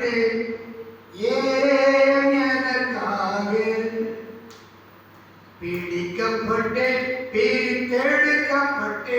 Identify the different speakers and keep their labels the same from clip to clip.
Speaker 1: കണ്ടിട്ട് ഏനക്കാകെ പിടിക്കപ്പെട്ട് പിരിത്തെടുക്കപ്പെട്ട്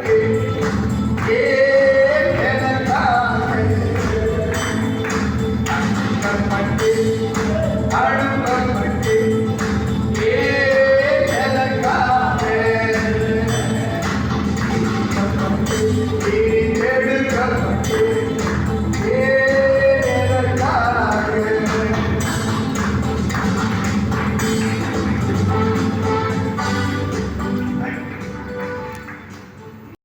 Speaker 1: Thank you.